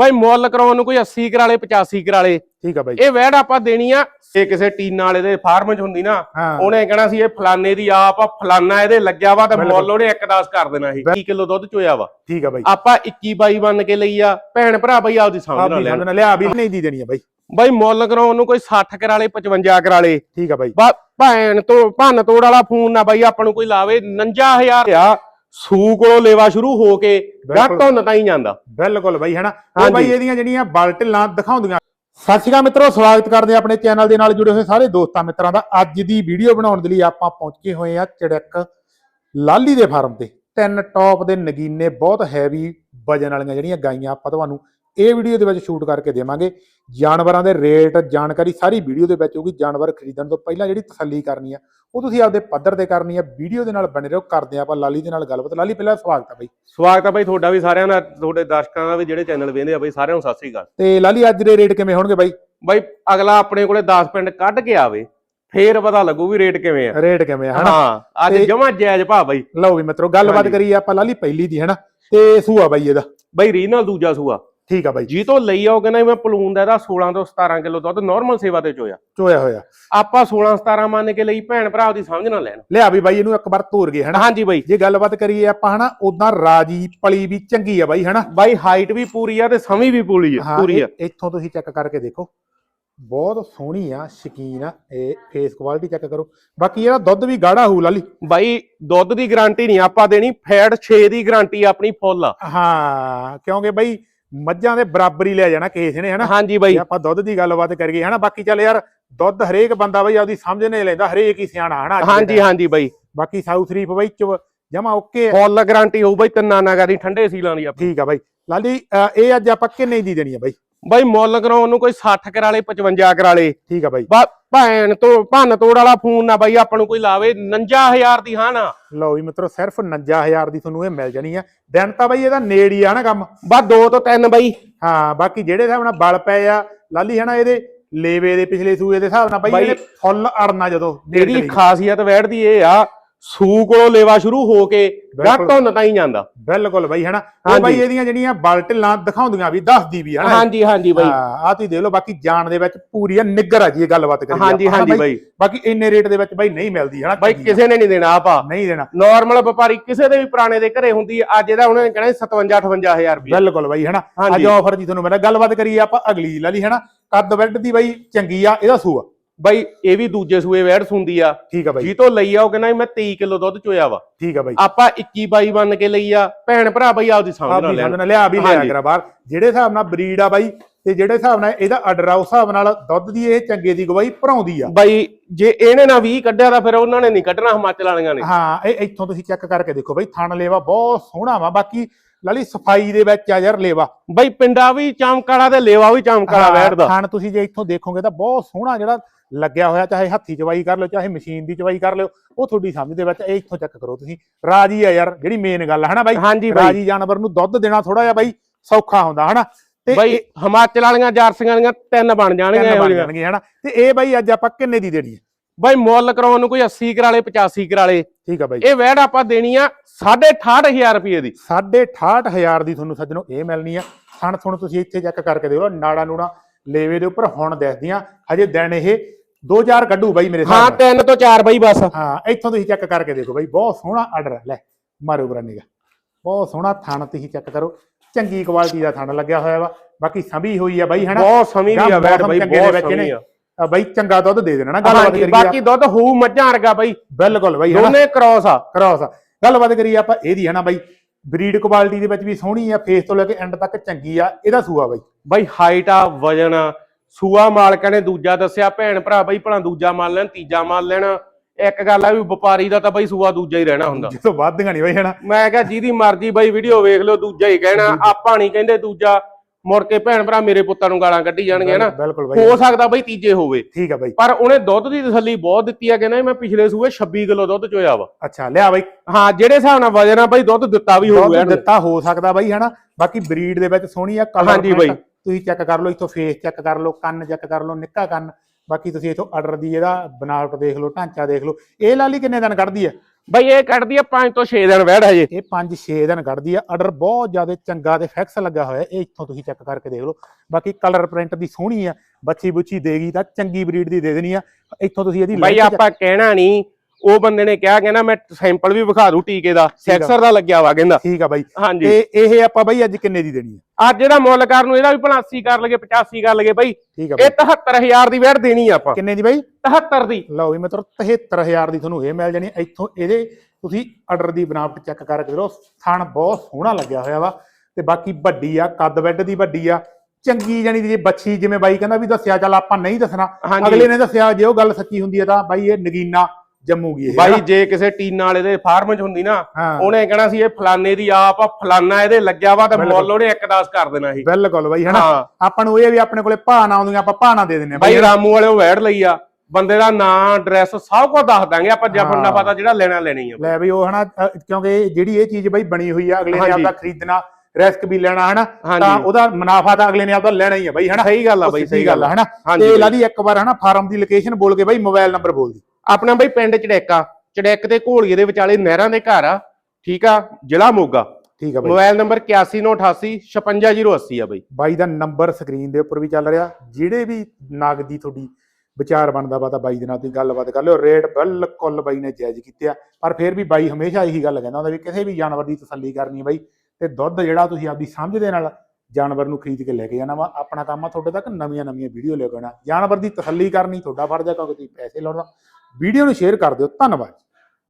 ਬਾਈ ਮੁੱਲ ਕਰਾਉਣ ਨੂੰ ਕੋਈ 80 ਕਰਾਲੇ 85 ਕਰਾਲੇ। ਠੀਕ ਆ ਬਾਈ। ਇਹ ਵੈੜ ਆਪਾਂ ਦੇਣੀ ਆ ਇਹ ਕਿਸੇ ਟੀਨਾ ਵਾਲੇ ਦੇ ਫਾਰਮ 'ਚ ਹੁੰਦੀ ਨਾ ਉਹਨੇ ਕਹਿਣਾ ਸੀ ਇਹ ਫਲਾਨੇ ਦੀ ਆਪ ਆ ਫਲਾਨਾ ਇਹਦੇ ਲੱਗਿਆ ਵਾ ਤੇ। ਮੁੱਲ ਉਹਨੇ 1-10 ਕਰ ਦੇਣਾ ਸੀ 20 ਕਿਲੋ ਦੁੱਧ ਚੋਇਆ ਵਾ। ਠੀਕ ਆ ਬਾਈ। ਆਪਾਂ 21 22 ਬਣ ਕੇ ਲਈ ਆ ਭੈਣ ਭਰਾ ਬਈ ਆਪਦੀ ਸਮਝ ਨਾਲ ਲਿਆ ਵੀ ਨਹੀਂ ਦੀ ਦੇਣੀ ਆ ਬਾਈ। ਬਾਈ ਮੁੱਲ ਕਰਾਉਣ ਨੂੰ ਕੋਈ 60 ਕਰਾਲੇ 55 ਕਰਾਲੇ। ਠੀਕ ਆ ਬਾਈ। ਭੈਣ ਤੋਂ ਭੰਨ ਤੋੜ ਵਾਲਾ ਫੋਨ ਨਾ ਬਾਈ ਆਪਾਂ ਨੂੰ ਕੋਈ ਲਾਵੇ 59000 ਆ ਸੂ ਕੋਲੋਂ ਲੇਵਾ ਸ਼ੁਰੂ ਹੋ ਕੇ ਗਾ ਬਿਲਕੁਲ। ਧੁੰਨ ਤਾਂ ਹੀ ਜਾਂਦਾ। ਬਿਲਕੁਲ ਬਾਈ ਹਨਾ? ਉਹ। ਬਾਈ ਇਹਦੀਆਂ ਜਿਹੜੀਆਂ ਬਲਟਲਾਂ ਦਿਖਾਉਂਦੀਆਂ। ਸਤਿ ਸ਼੍ਰੀ ਅਕਾਲ ਮਿੱਤਰੋ ਸਵਾਗਤ ਕਰਦੇ ਆਪਣੇ ਚੈਨਲ ਦੇ ਨਾਲ ਜੁੜੇ ਹੋਏ ਸਾਰੇ ਦੋਸਤਾਂ ਮਿੱਤਰਾਂ ਦਾ। ਅੱਜ ਦੀ ਵੀਡੀਓ ਬਣਾਉਣ ਦੇ ਲਈ ਆਪਾਂ ਪਹੁੰਚੇ ਹੋਏ ਆ ਚੜਕ ਲਾਲੀ ਦੇ ਫਾਰਮ ਤੇ। ਤਿੰਨ ਟੌਪ ਦੇ ਨਗੀਨੇ ਬਹੁਤ ਹੈਵੀ ਵਜਨ ਵਾਲੀਆਂ ਜਿਹੜੀਆਂ ਗਾਈਆਂ ਆਪਾਂ ਤੁਹਾਨੂੰ ਇਹ ਵੀਡੀਓ ਦੇ ਵਿੱਚ ਸ਼ੂਟ ਕਰਕੇ ਦੇਵਾਂਗੇ। ਜਾਨਵਰਾਂ ਦੇ ਰੇਟ ਜਾਣਕਾਰੀ ਸਾਰੀ ਵੀਡੀਓ ਦੇ ਵਿੱਚ ਹੋਊਗੀ। ਜਾਨਵਰ ਖਰੀਦਣ ਤੋਂ ਪਹਿਲਾਂ ਜਿਹੜੀ ਤਸੱਲੀ ਕਰਨੀ ਆ ਉਹ ਤੁਸੀਂ ਆਪਦੇ ਪੱਧਰ ਤੇ ਕਰਨੀ ਆ। ਵੀਡੀਓ ਦੇ ਨਾਲ ਬਣੇ ਰਹੋ ਕਰਦੇ ਆਪਾਂ ਲਾਲੀ ਦੇ ਨਾਲ ਗੱਲਬਾਤ। ਲਾਲੀ ਪਹਿਲਾਂ ਸਵਾਗਤ ਆ ਬਾਈ। ਸਵਾਗਤ ਆ ਬਾਈ ਤੁਹਾਡਾ ਵੀ ਸਾਰਿਆਂ ਦਾ ਤੁਹਾਡੇ ਦਰਸ਼ਕਾਂ ਦਾ ਵੀ ਜਿਹੜੇ ਚੈਨਲ ਵੇਖਦੇ ਆ ਬਾਈ ਸਾਰਿਆਂ ਨੂੰ ਸਤਿ ਸ੍ਰੀ ਅਕਾਲ। ਤੇ ਲਾਲੀ ਅੱਜ ਦੇ ਰੇਟ ਕਿਵੇਂ ਹੋਣਗੇ ਬਾਈ? ਬਾਈ ਅਗਲਾ ਆਪਣੇ ਕੋਲੇ 10 ਪਿੰਡ ਕੱਢ ਕੇ ਆਵੇ ਫੇਰ ਪਤਾ ਲੱਗੂ ਵੀ ਰੇਟ ਕਿਵੇਂ ਆ। ਰੇਟ ਕਿਵੇਂ ਆ ਹਨਾ? ਹਾਂ ਅੱਜ ਜਮਾ ਜਾਇਜ਼ ਭਾ ਬਾਈ। ਲਓ ਵੀ ਮਿੱਤਰੋ ਗੱਲਬਾਤ। ਕਰੀਏ ਆਪਾਂ ਲਾਲੀ ਪਹਿਲੀ ਦੀ ਹਨਾ? ਤੇ ਸੂਆ ਬਾਈ ਇਹਦਾ। ਬਾਈ ਰੀਨਲ ਦੂਜਾ ਸੂਆ। ਠੀਕ ਆ ਬਾਈ। ਜੀ ਤੋਂ ਲਈ ਆਓ ਕਹਿੰਦਾ ਮੈਂ ਪਲੂਨ ਦਾ ਇਹਦਾ 16 ਤੋਂ 17 ਕਿਲੋ ਦੁੱਧ ਨਾਰਮਲ ਸੇਵਾ ਤੇ ਚੋਇਆ। ਚੋਇਆ ਹੋਇਆ। ਆਪਾਂ 16 17 ਮੰਨ ਕੇ ਲਈ ਭੈਣ ਭਰਾ ਦੀ ਸਮਝ ਨਾ ਲੈਣ। ਲਿਆ ਵੀ ਬਾਈ ਇਹਨੂੰ ਇੱਕ ਵਾਰ ਤੋਰ ਗਏ ਹਨਾ? ਹਾਂਜੀ ਬਾਈ। ਜੇ ਗੱਲਬਾਤ ਕਰੀਏ ਆਪਾਂ ਹਨਾ ਉਦਾਂ ਰਾਜੀ ਪਲੀ ਵੀ ਚੰਗੀ ਆ ਬਾਈ ਹਨਾ? ਬਾਈ ਹਾਈਟ ਵੀ ਪੂਰੀ ਆ ਤੇ ਸਮੀ ਵੀ ਪੂਰੀ ਆ ਪੂਰੀ ਆ। ਇੱਥੋਂ ਤੁਸੀਂ ਚੈੱਕ ਕਰਕੇ ਦੇਖੋ। ਬਹੁਤ ਸੋਹਣੀ ਆ ਸ਼ਕੀਨ ਆ ਇਹ ਫੇਸ ਕੁਆਲਿਟੀ ਚੈੱਕ ਕਰੋ। ਬਾਕੀ ਇਹਦਾ ਦੁੱਧ ਵੀ ਗਾੜਾ ਹੋਊ ਲਾਲੀ। ਬਾਈ ਦੁੱਧ ਦੀ ਗਾਰੰਟੀ ਨਹੀਂ ਆਪਾਂ ਦੇਣੀ ਫੈਟ 6 ਦੀ ਗਾਰੰਟੀ ਆਪਣੀ ਫੁੱਲ ਆ। ਹਾਂ ਕਿਉਂਕਿ ਬਾਈ ਮੱਝਾਂ ਦੇ ਬਰਾਬਰ ਹੀ ਲੈ ਜਾਣਾ ਕੇਸ ਨੇ ਹਨਾ? ਹਾਂਜੀ ਬਾਈ। ਆਪਾਂ ਦੁੱਧ ਦੀ ਗੱਲਬਾਤ ਕਰੀਏ ਹਨਾ? ਬਾਕੀ ਚੱਲ ਯਾਰ ਦੁੱਧ ਹਰੇਕ ਬੰਦਾ ਬਾਈ ਆਪਦੀ ਸਮਝ ਨਹੀਂ ਲੈਂਦਾ ਹਰੇਕ ਹੀ ਸਿਆਣਾ ਹਨਾ? ਹਾਂਜੀ। ਹਾਂਜੀ ਬਾਈ। ਬਾਕੀ ਸਾਊਥ ਸ਼ਰੀਫ ਬਾਈ ਚ ਜਮਾ ਓਕੇ। ਫੁੱਲ ਗਾਰੰਟੀ ਹੋਊ ਬਾਈ ਤਿੰਨਾਂ ਨਾਗਾ ਦੀ ਠੰਡੇ ਸੀਲਾਂ ਦੀ ਠੀਕ ਆ ਬਾਈ। ਲਾਲੀ ਇਹ ਅੱਜ ਆਪਾਂ ਕਿੰਨੇ ਦੀ ਦੇਣੀ ਆ ਬਾਈ? ਬਾਈ ਮੁੱਲ ਕਰਾਉਣ ਨੂੰ ਕੋਈ 60 ਕਰਾਲੇ 55 ਕਰਾਲੇ। ਠੀਕ ਆ ਬਾਈ। ਬਾ ਭੈਣ ਤੋਂ ਭੰਨ ਤੋੜ ਵਾਲਾ ਫੋਨ ਨਾ ਬਾਈ ਆਪਾਂ ਨੂੰ ਕੋਈ ਲਾਵੇ 59000 ਦੀ ਹਾਂ ਨਾ। ਲਓ ਵੀ ਮਿੱਤਰੋ ਸਿਰਫ 59000 ਦੀ ਤੁਹਾਨੂੰ ਇਹ ਮਿਲ ਜਾਣੀ ਆ। ਦਿਨ ਤਾਂ ਬਾਈ ਇਹਦਾ ਨੇੜ ਹੀ ਆ ਨਾ ਕੰਮ। ਬਾ 2 ਤੋਂ 3 ਬਾਈ। ਹਾਂ ਬਾਕੀ ਜਿਹੜੇ ਹਿਸਾਬ ਨਾਲ ਬਲ ਪਏ ਆ ਲਾਲੀ ਹਨਾ ਇਹਦੇ ਲੇਵੇ ਦੇ ਪਿਛਲੇ ਸੂਏ ਦੇ ਹਿਸਾਬ ਨਾਲ ਬਾਈ ਇਹਨੇ ਫੁੱਲ ਅੜਨਾ ਜਦੋਂ ਚਲੀ। ਖਾਸੀਅਤ ਵੈੜਦੀ ਇਹ ਆ ਸੂ ਕੋਲੋਂ ਲੇਵਾ ਸ਼ੁਰੂ ਹੋ ਕੇ ਗਾ ਬਿਲਕੁਲ। ਧੁੰਨ ਤਾਂ ਹੀ ਜਾਂਦਾ। ਬਿਲਕੁਲ ਬਾਈ ਹਨਾ? ਉਹ। ਬਾਈ ਇਹਦੀਆਂ ਜਿਹੜੀਆਂ ਬਲ ਢਿੱਲਾਂ ਦਿਖਾਉਂਦੀਆਂ ਵੀ ਦੱਸਦੀ ਵੀ ਹਨਾ? ਹਾਂਜੀ ਹਾਂਜੀ ਬਾਈ। ਹਾਂ ਆ ਤੁਸੀਂ ਦੇਖ ਲਓ ਬਾਕੀ ਜਾਣ ਦੇ ਵਿੱਚ ਪੂਰੀ ਆ ਨਿੱਗਰ ਆ ਜੀ ਇਹ ਗੱਲਬਾਤ ਕਰੀਏ ਹਾਂਜੀ ਹਾਂਜੀ ਬਾਈ? ਬਾਕੀ ਇੰਨੇ ਰੇਟ ਦੇ ਵਿੱਚ ਬਾਈ ਨਹੀਂ ਮਿਲਦੀ ਹਨਾ? ਬਾਈ ਕਿਸੇ ਨੇ ਨਹੀਂ ਦੇਣਾ ਆਪਾ। ਨਹੀਂ ਦੇਣਾ। ਨਾਰਮਲ ਵਪਾਰੀ ਕਿਸੇ ਦੇ ਵੀ ਪੁਰਾਣੇ ਦੇ ਘਰੇ ਹੁੰਦੀ ਆ, ਅੱਜ ਇਹਦਾ ਉਹਨਾਂ ਨੇ ਕਹਿਣਾ 57 58000 ਰੁਪਏ ਬਿਲਕੁਲ ਬਾਈ ਹਨਾ? ਅੱਜ ਆਫਰ ਜੀ ਤੁਹਾਨੂੰ ਮੈਂ ਗੱਲਬਾਤ ਕਰੀਏ ਆਪਾਂ ਅਗਲੀ ਲੈ ਲਈ ਹਨਾ? ਕੱਦ ਬੈੱਡ ਦੀ ਬਾਈ ਚੰਗੀ ਆ ਇਹਦਾ ਸੂਆ। ਬਾਈ ਇਹ ਵੀ ਦੂਜੇ ਸੂਏ ਵੈੜ ਸੁੰਦੀ ਆ। ਠੀਕ ਆ ਬਾਈ। ਜੀ ਤੋਂ ਲਈ ਆ ਉਹ ਕਹਿੰਦਾ ਮੈਂ 23 ਕਿਲੋ ਦੁੱਧ ਚੋਇਆ ਵਾ। ਠੀਕ ਆ ਬਾਈ। ਆਪਾਂ 21 22 ਬਣ ਕੇ ਲਈ ਆ ਭੈਣ ਭਰਾ ਬਾਈ ਆਪਦੀ ਆਪ ਨਾਲ ਲੈਣ ਲਿਆ ਵੀ ਲਿਆ। ਕਰਾ ਬਾਹਰ। ਜਿਹੜੇ ਹਿਸਾਬ ਨਾਲ ਬਰੀਡ ਆ ਬਾਈ ਤੇ ਜਿਹੜੇ ਹਿਸਾਬ ਨਾਲ ਇਹਦਾ ਆਰਡਰ ਆ ਉਸ ਹਿਸਾਬ ਨਾਲ ਦੁੱਧ ਦੀ ਇਹ ਚੰਗੇ ਦੀ ਗਵਾਹੀ ਭਰਾਉਂਦੀ ਆ। ਬਾਈ ਜੇ ਇਹਨੇ ਨਾ 20 ਕੱਢਿਆ ਤਾਂ ਫਿਰ ਉਹਨਾਂ ਨੇ ਨਹੀਂ ਕੱਢਣਾ ਹਿਮਾਚਲ ਵਾਲੀਆਂ ਨੇ। ਹਾਂ ਇਹ ਇੱਥੋਂ ਤੁਸੀਂ ਚੈੱਕ ਕਰਕੇ ਦੇਖੋ ਬਾਈ ਥਣ ਲੇਵਾ ਬਹੁਤ ਸੋਹਣਾ ਵਾ। ਬਾਕੀ ਲਾਲੀ ਸਫ਼ਾਈ ਦੇ ਵਿੱਚ ਆ ਯਾਰ ਲੇਵਾ। ਬਾਈ ਪਿੰਡਾ ਵੀ ਚਮਕਾਲਾ ਤੇ ਲੇਵਾ ਵੀ ਚਮਕਾਲਾ ਹਾਂ, ਵੈੜ ਦਾ ਥਣ ਤੁਸੀਂ ਜੇ ਇੱਥੋਂ ਦੇਖੋਗੇ ਤਾਂ ਬਹੁਤ ਸੋਹਣਾ ਜਿਹੜਾ ਲੱਗਿਆ ਹੋਇਆ ਚਾਹੇ ਹੱਥੀ ਚਵਾਈ ਕਰ ਲਿਓ ਚਾਹੇ ਮਸ਼ੀਨ ਦੀ ਚਵਾਈ ਕਰ ਲਿਓ ਉਹ ਤੁਹਾਡੀ ਸਮਝ ਦੇ ਵਿੱਚ ਇਹ ਇੱਥੋਂ ਚੈੱਕ ਕਰੋ ਤੁਸੀਂ। ਰਾਜੀ ਆ ਯਾਰ ਜਿਹੜੀ ਮੇਨ ਗੱਲ ਹੈ ਹਨਾ ਬਾਈ? ਹਾਂਜੀ ਬਾਈ। ਰਾਜੀ ਜਾਨਵਰ ਨੂੰ ਦੁੱਧ ਦੇਣਾ ਥੋੜਾ ਜਿਹਾ ਬਾਈ ਸੌਖਾ ਹੁੰਦਾ ਹਨਾ? ਤੇ ਬਾਈ ਹਿਮਾਚਲ ਵਾਲੀਆਂ ਜਰਸੀਆਂ ਦੀਆਂ ਤਿੰਨ ਬਣ ਜਾਣਗੀਆਂ ਤਿੰਨ ਬਣ ਜਿਹੀਆਂ। ਜਾਣਗੇ ਹਨਾ? ਤੇ ਇਹ ਬਾਈ ਅੱਜ ਆਪਾਂ ਕਿੰਨੇ ਦੀ ਦੇਣੀ ਹੈ? ਬਾਈ ਮੁੱਲ ਕਰਾਉਣ ਨੂੰ ਕੋਈ 80 ਕਰਾਲੇ 85 ਕਰਾਲੇ। ਠੀਕ ਆ ਬਾਈ। ਇਹ ਵੈੜ ਆਪਾਂ ਦੇਣੀ ਆ 68500 ਰੁਪਏ ਦੀ। 68500 ਦੀ ਤੁਹਾਨੂੰ ਸੱਜਣੋ ਇਹ ਮਿਲਣੀ ਆ। ਥਣ ਥਣ ਤੁਸੀਂ ਇੱਥੇ ਚੈੱਕ ਕਰਕੇ ਦੇਖੋ ਨਾੜਾ ਨੂੜਾ ਲੇਵੇ ਦੇ ਉੱਪਰ ਹੁਣ ਦਿਸਦੀਆਂ। ਹਜੇ ਦਿਨ ਇਹ 2000 ਕੱਢੂ ਬਾਈ ਮੇਰੇ ਹਾਂ ਹਿਸਾਬ ਨਾਲ। ਤਿੰਨ ਤੋਂ ਚਾਰ ਬਾਈ ਬਸ। ਹਾਂ ਇੱਥੋਂ ਤੁਸੀਂ ਚੈੱਕ ਕਰਕੇ ਦੇਖੋ ਬਾਈ ਬਹੁਤ ਸੋਹਣਾ ਆਰਡਰ ਹੈ ਲੈ ਮਾਰੋ ਬਰਾਨੀਗਾ ਬਹੁਤ ਸੋਹਣਾ ਥਣ ਤੁਸੀਂ ਚੈੱਕ ਕਰੋ। ਚੰਗੀ ਕੁਆਲਿਟੀ ਦਾ ਥਣ ਲੱਗਿਆ ਹੋਇਆ ਵਾ। ਬਾਕੀ ਸੰਭੀ ਹੋਈ ਆ ਬਾਈ ਹਨਾ? ਬਹੁਤ ਸਮੀ ਵੀ ਆ ਮੌਸਮ ਬਾਈ ਬਹੁਤ ਵਿੱਚ ਸਮੀ ਆ। ਬਾਈ ਚੰਗਾ ਦੁੱਧ ਦੇ ਦੇਣਾ ਨਾ ਗੱਲਬਾਤ ਹਾਂਜੀ ਕਰੀਏ ਬਾਕੀ ਦੁੱਧ ਹੋਊ ਮੱਝਾਂ ਵਰਗਾ ਬਾਈ। ਬਿਲਕੁਲ ਬਾਈ ਹਨਾ ਦੋਨੇ ਕ੍ਰੋਸ ਆ। ਕਰਾਸ ਗੱਲਬਾਤ ਕਰੀਏ ਆਪਾਂ ਇਹਦੀ ਹਨਾ ਬਾਈ ਬਰੀਡ ਕੁਆਲਿਟੀ ਦੇ ਵਿੱਚ ਵੀ ਸੋਹਣੀ ਆ ਫੇਸ ਤੋਂ ਲੈ ਕੇ ਐਂਡ ਤੱਕ ਚੰਗੀ ਆ ਇਹਦਾ ਸੂਆ ਬਾਈ। ਬਾਈ ਹਾਈਟ ਆ ਵਜਨ ਆ। ਸੂਆ ਮਾਲਕਾਂ ਨੇ ਦੂਜਾ ਦੱਸਿਆ ਭੈਣ ਭਰਾ ਬਾਈ ਭਲਾ ਦੂਜਾ ਮੰਨ ਲੈਣ ਤੀਜਾ ਮੰਨ ਲੈਣ। ਇੱਕ ਗੱਲ ਆ ਵੀ ਵਪਾਰੀ ਦਾ ਤਾਂ ਬਾਈ ਸੂਆ ਦੂਜਾ ਹੀ ਰਹਿਣਾ ਹੁੰਦਾ। ਜਿੱਥੋਂ ਵੱਧਦੀਆਂ ਨਹੀਂ ਬਾਈ ਹਨਾ ਮੈਂ ਕਿਹਾ ਜਿਹਦੀ ਮਰਜ਼ੀ ਬਾਈ ਵੀਡੀਓ ਵੇਖ ਲਿਓ ਦੂਜਾ ਹੀ ਕਹਿਣਾ। ਆਪਾਂ ਨਹੀਂ ਕਹਿੰਦੇ ਦੂਜਾ। ਮੁੜ ਕੇ ਭੈਣ ਭਰਾ ਮੇਰੇ ਪੁੱਤਾਂ ਨੂੰ ਗਾਲਾਂ ਕੱਢੀ ਜਾਣਗੇ ਨਾ। ਬਿਲਕੁਲ ਬਾਈ। ਹੋ ਸਕਦਾ ਬਾਈ ਤੀਜੇ ਹੋਵੇ। ਠੀਕ ਆ ਬਾਈ। ਪਰ ਉਹਨੇ ਦੁੱਧ ਦੀ ਤਸੱਲੀ ਬਹੁਤ ਦਿੱਤੀ ਆ ਕਹਿੰਦਾ ਮੈਂ ਪਿਛਲੇ ਸੂਏ 26 ਕਿਲੋ ਦੁੱਧ ਚੋਇਆ ਵਾ। ਅੱਛਾ ਲਿਆ ਬਾਈ। ਹਾਂ ਜਿਹੜੇ ਹਿਸਾਬ ਨਾਲ ਵਜਨ ਆ ਬਾਈ ਦੁੱਧ ਦਿੱਤਾ ਵੀ ਹੋਊਗਾ ਦੁੱਧ ਇਹਨੇ। ਦਿੱਤਾ ਹੋ ਸਕਦਾ ਬਾਈ ਹਨਾ? ਬਾਕੀ ਬਰੀਡ ਦੇ ਵਿੱਚ ਸੋਹਣੀ ਆ ਕਲਰ ਹਾਂਜੀ ਬਾਈ। ਤੁਸੀਂ ਚੈੱਕ ਕਰ ਲਓ ਇੱਥੋਂ ਫੇਸ ਚੈੱਕ ਕਰ ਲਓ ਕੰਨ ਚੈੱਕ ਕਰ ਲਓ ਨਿੱਕਾ ਕੰਨ। ਬਾਕੀ ਤੁਸੀਂ ਇਥੋਂ ਆਰਡਰ ਦੀ ਇਹਦਾ ਬਨਾਵਟ ਦੇਖ ਲਓ ਢਾਂਚਾ ਦੇਖ ਲਓ। ਇਹ ਲਾਲੀ ਕਿੰਨੇ ਦਿਨ ਕੱਢਦੀ ਹੈ ਬਈ ਇਹ ਕੱਢਦੀ ਆ 5 ਤੋਂ 6 ਦਿਨ ਵਹਿੜ ਹਜੇ। ਇਹ 5-6 ਦਿਨ ਕੱਢਦੀ ਆ। ਆਰਡਰ ਬਹੁਤ ਜ਼ਿਆਦਾ ਚੰਗਾ ਤੇ ਫਿਕਸ ਲੱਗਾ ਹੋਇਆ। ਇਹ ਇੱਥੋਂ ਤੁਸੀਂ ਚੈੱਕ ਕਰਕੇ ਦੇਖ ਲਓ। ਬਾਕੀ ਕਲਰ ਪ੍ਰਿੰਟ ਦੀ ਸੋਹਣੀ ਆ। ਬੱਚੀ ਬੁੱਚੀ ਦੇਗੀ ਤਾਂ ਚੰਗੀ ਬਰੀਡ ਦੀ ਦੇ ਦੇਣੀ ਆ। ਇੱਥੋਂ ਤੁਸੀਂ ਇਹਦੀ ਬਈ ਆਪਾਂ ਕਹਿਣਾ ਨਹੀਂ ਉਹ ਬੰਦੇ ਨੇ ਕਿਹਾ ਕਹਿੰਦਾ ਮੈਂ ਸੈਂਪਲ ਵੀ ਵਿਖਾ ਦੂ ਟੀਕੇ ਦਾ ਸੈਕਸਰ ਦਾ ਲੱਗਿਆ ਵਾ ਕਹਿੰਦਾ। ਠੀਕ ਆ ਬਾਈ। ਹਾਂਜੀ। ਤੇ ਇਹ ਆਪਾਂ ਬਾਈ ਅੱਜ ਕਿੰਨੇ ਦੀ ਦੇਣੀ ਹੈ ਅੱਜ ਇਹਦਾ ਮੁੱਲ ਕਰਨ ਨੂੰ ਇਹਦਾ ਵੀ 85 ਕਰ ਲਗੇ 85 ਕਰ ਲਗੇ ਬਈ ਠੀਕ ਆ ਇਹ ਬਾਈ 73000 ਦੀ ਵਹਿੜ ਦੇਣੀ ਆ ਆਪਾਂ। ਕਿੰਨੇ ਦੀ ਬਾਈ? 73 ਦੀ। ਲਓ ਵੀ ਮਿੱਤਰੋ 73000 ਦੀ ਤੁਹਾਨੂੰ ਇਹ ਮਿਲ ਜਾਣੀ। ਇੱਥੋਂ ਇਹਦੇ ਤੁਸੀਂ ਆਰਡਰ ਦੀ ਬਨਾਵਟ ਚੈੱਕ ਕਰਕੇ ਦੇਖੋ ਥਣ ਬਹੁਤ ਸੋਹਣਾ ਲੱਗਿਆ ਹੋਇਆ ਵਾ। ਤੇ ਬਾਕੀ ਵੱਡੀ ਆ ਕੱਦ ਬੈੱਡ ਦੀ ਵੱਡੀ ਆ। ਚੰਗੀ ਜਾਨੀ ਜੇ ਬੱਚੀ ਜਿਵੇਂ ਬਾਈ ਕਹਿੰਦਾ ਵੀ ਦੱਸਿਆ ਚੱਲ ਆਪਾਂ ਨਹੀਂ ਦੱਸਣਾ। ਅਗਲੇ ਨੇ ਦੱਸਿਆ ਜੇ ਉਹ ਗੱਲ ਸੱਚੀ ਹੁੰਦੀ ਹੈ ਤਾਂ ਬਾਈ ਇਹ ਨਗੀਨਾ ਜੰਮੂਗੀ ਇਹ ਬਾਈ? ਜੇ ਕਿਸੇ ਟੀਨਾ ਵਾਲੇ ਦੇ ਫਾਰਮ 'ਚ ਹੁੰਦੀ ਨਾ ਉਹਨੇ ਕਹਿਣਾ ਸੀ ਇਹ ਫਲਾਨੇ ਦੀ ਆਪ ਆ ਫਲਾਨਾ ਇਹਦੇ ਲੱਗਿਆ ਵਾ ਤੇ। ਮੁੱਲ ਉਹਨੇ 1.10 ਕਰ ਦੇਣਾ ਸੀ। ਬਿਲਕੁਲ ਬਾਈ ਹਨਾ? ਆਪਾਂ ਨੂੰ ਇਹ ਵੀ ਆਪਣੇ ਕੋਲੇ ਨਾ ਆਉਂਦੀਆਂ ਆਪਾਂ ਨਾ ਦੇ ਦਿੰਨੇ ਆ ਬਾਈ ਰਾਮੂ ਵਾਲੇ ਉਹ ਵੈੜ ਲਈ ਆ ਬੰਦੇ ਦਾ ਨਾਂ ਐਡਰੈਸ ਸਭ ਕੁਝ ਦੱਸ ਦਾਂਗੇ ਆਪਾਂ ਜਫਨ ਦਾ ਜਿਹੜਾ ਲੈਣਾ ਲੈਣੀ ਆ। ਲੈ ਬਈ ਉਹ ਹਨਾ ਕਿਉਂਕਿ ਜਿਹੜੀ ਇਹ ਚੀਜ਼ ਬਾਈ ਬਣੀ ਹੋਈ ਆ ਅਗਲੇ ਨੇ। ਆਪਦਾ ਖਰੀਦਣਾ ਰਿਸਕ ਵੀ ਲੈਣਾ ਹਨਾ? ਤਾਂ ਉਹਦਾ ਮੁਨਾਫਾ ਤਾਂ ਅਗਲੇ ਨੇ ਆਪਦਾ ਲੈਣਾ ਹੀ ਆ ਬਾਈ ਹਨਾ? ਸਹੀ ਗੱਲ ਆ ਬਾਈ ਸਹੀ ਗੱਲ ਆ ਹਨਾ? ਤੇ। ਲਾਦੀ ਇੱਕ ਵਾਰ ਹਨਾ ਫਾਰਮ ਦੀ ਲੋਕੇਸ਼ਨ ਬੋਲ ਕੇ ਬਾਈ ਮੋਬਾਈਲ ਨੰਬਰ ਬੋਲ ਦੀ। ਆਪਣਾ ਬਈ ਪਿੰਡ ਚੜੈਕਾ ਚੜੈਕ ਤੇ ਘੋਲੀਏ ਦੇ ਵਿਚਾਲੇ ਨਹਿਰਾਂ ਦੇ ਘਰ ਆ ਠੀਕ ਆ? ਜ਼ਿਲ੍ਹਾ ਮੋਗਾ। ਠੀਕ ਆ ਬਾਈ। ਮੋਬਾਈਲ ਨੰਬਰ 8198 56080 ਆ ਬਈ। ਬਾਈ ਦਾ ਨੰਬਰ ਸਕਰੀਨ ਦੇ ਉੱਪਰ ਵੀ ਚੱਲ ਰਿਹਾ। ਜਿਹੜੇ ਵੀ ਨਗਦੀ ਤੁਹਾਡੀ ਵਿਚਾਰ ਬਣਦਾ ਵਾ ਤਾਂ ਬਾਈ ਦੇ ਨਾਲ ਤੁਸੀਂ ਗੱਲਬਾਤ ਕਰ ਲਿਓ। ਰੇਟ ਬਿਲਕੁਲ ਬਾਈ ਨੇ ਜਾਇਜ਼ ਕੀਤੇ ਆ। ਪਰ ਫਿਰ ਵੀ ਬਾਈ ਹਮੇਸ਼ਾ ਇਹੀ ਗੱਲ ਕਹਿੰਦਾ ਹੁੰਦਾ ਵੀ ਕਿਸੇ ਵੀ ਜਾਨਵਰ ਦੀ ਤਸੱਲੀ ਕਰਨੀ ਬਾਈ। ਤੇ ਦੁੱਧ ਜਿਹੜਾ ਤੁਸੀਂ ਆਪਦੀ ਸਮਝ ਦੇ ਨਾਲ ਜਾਨਵਰ ਨੂੰ ਖਰੀਦ ਕੇ ਲੈ ਕੇ ਜਾਣਾ ਵਾ। ਆਪਣਾ ਕੰਮ ਆ ਤੁਹਾਡੇ ਤੱਕ ਨਵੀਆਂ ਨਵੀਆਂ ਵੀਡੀਓ ਲੈ ਕੇ ਆਉਣਾ। ਜਾਨਵਰ ਦੀ ਤਸੱਲੀ ਕਰਨੀ ਤੁਹਾਡਾ ਫਰਜ਼ ਹੈ ਕਿਉਂਕਿ ਤੁਸੀਂ ਪੈਸੇ ਲਾਉਣਾ। ਵੀਡੀਓ ਨੂੰ ਸ਼ੇਅਰ ਕਰ ਦਿਓ। ਧੰਨਵਾਦ